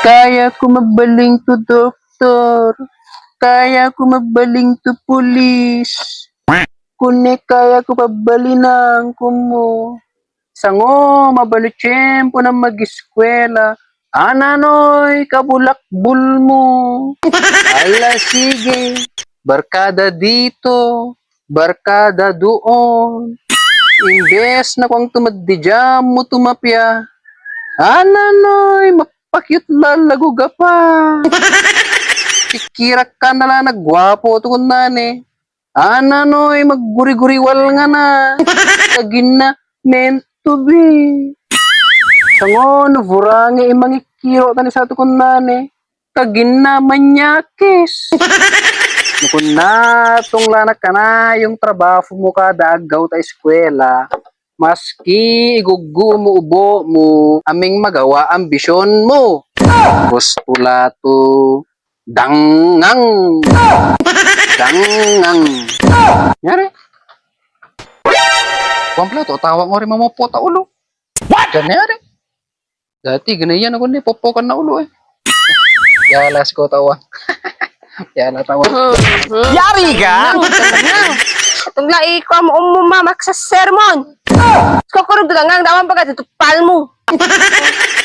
Kaya ko mabaling to doktor. Kaya ko mabaling to pulis. Kune kaya ko pabalinang kumo. Sango, mabalo tiyempo na mag-eskwela. Ananoy, kabulakbul mo. Ala, sige. Barkada dito. Barkada doon. Imbes na kung tumadijam mo tumapya. Ananoy, mapakyut lalago ka pa. Pikirak ka na lang nagwapo to kun nani. Ananoy, magguri-guriwal nga na. Kagin na, meant to be. Sangon, vurangi imang ikiro tani sa tukon nani. Kagin na manyakis. Nukun na, tong lanak ka na, yung trabaho mo ka dagaw ta eskwela. Maski igugu mo ubo mo, aming magawa ambisyon mo. Postulato, dangang. Dangang. Nyari. Kumpla to, tawag mo rin mamopo ta ulo. What? Ganyari. Dati, ganayan ako ni, popokan na ulo eh. Yalas ko tawa. Yala tawa. Yari ka! Itong lai ko mo umumamak sa sermon. Kukurog ka ngang dawan pagkat itupal mo.